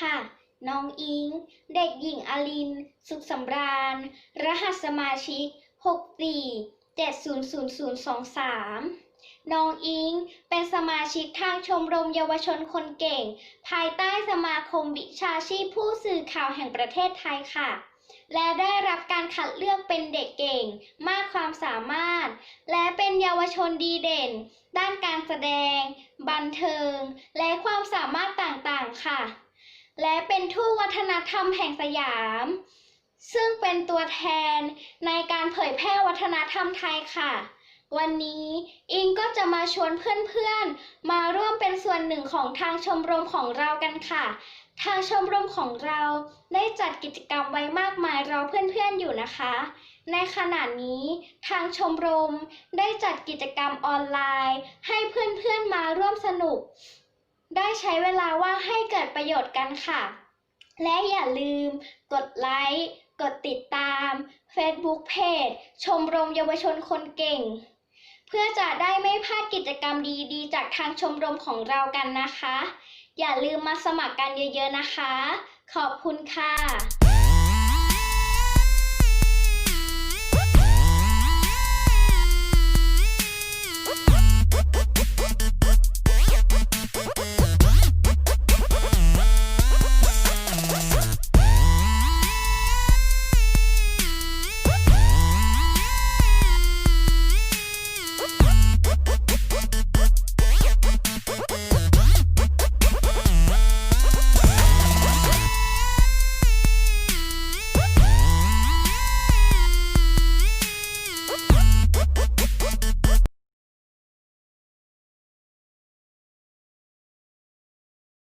ค่ะ น้องอิง เด็กหญิงอลิน สุขสำราญ รหัสสมาชิก 64700023 น้องอิง เป็นสมาชิกทางชมรมเยาวชนคนเก่ง ภายใต้สมาคมวิชาชีพผู้สื่อข่าวแห่งประเทศไทยค่ะและได้รับการคัดเลือกเป็นเด็กเก่ง มากความสามารถ และเป็นเยาวชนดีเด่น ด้านการแสดง บันเทิง และความสามารถต่างๆค่ะ และเป็นทูตวัฒนธรรมแห่งสยาม ซึ่งเป็นตัวแทนในการเผยแพร่วัฒนธรรมไทยค่ะ วันนี้อิงก็จะมาชวนเพื่อนๆ มาร่วมเป็นส่วนหนึ่งของทางชมรมของเรากันค่ะ ทางชมรมของเราได้จัดกิจกรรมไว้มากมายรอเพื่อนๆอยู่นะคะ ในขณะนี้ทางชมรมได้จัดกิจกรรมออนไลน์ ให้เพื่อนๆมาร่วมสนุก ได้ใช้เวลาว่างให้เกิดประโยชน์กันค่ะ และอย่าลืม กดไลค์ กดติดตาม Facebook Page ชมรมเยาวชนคนเก่ง เพื่อจะได้ไม่พลาดกิจกรรมดีๆ จากทางชมรมของเรากันนะคะ อย่าลืมมาสมัครกันเยอะๆนะคะ ขอบคุณค่ะ